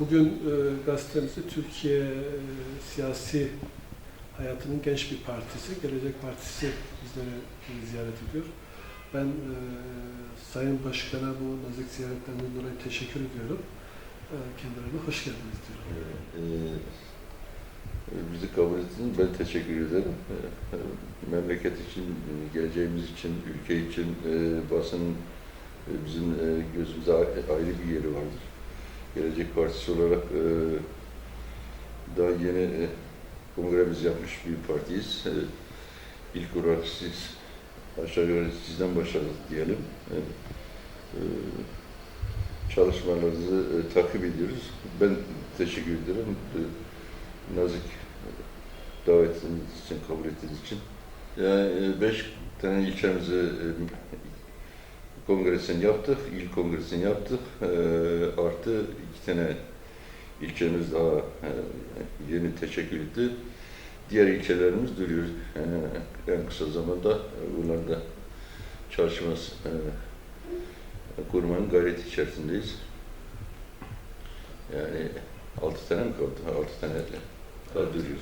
Bugün e, gazetemizde Türkiye e, siyasi hayatının genç bir partisi, Gelecek Partisi bizleri e, ziyaret ediyor. Ben e, Sayın Başkan'a bu nazik ziyaretlerinden dolayı teşekkür ediyorum. E, kendilerine hoş geldiniz diyorum. Ee, bizi kabul ettiğiniz için ben teşekkür ederim. Ee, Memleket için, geleceğimiz için, ülke için e, basının e, bizim e, gözümüzde a- ayrı bir yeri vardır. Gelecek Partisi olarak e, daha yeni e, kongremiz yapmış bir partiyiz. E, İlk olarak siz aşağı yukarı sizden başladık diyelim. E, e, çalışmalarınızı e, takip ediyoruz. Ben teşekkür ederim. E, nazik davetiniz için, kabul ettiğiniz için. Yani e, beş tane ilçemize e, kongresini yaptık, il kongresini yaptık. E, Artı iki tane ilçemiz daha e, yeni teşekkür etti. Diğer ilçelerimiz duruyor. E, En kısa zamanda bunların da çalışması e, kurmanın gayreti içerisindeyiz. Yani altı tane mi kaldı? Altı tane daha duruyor.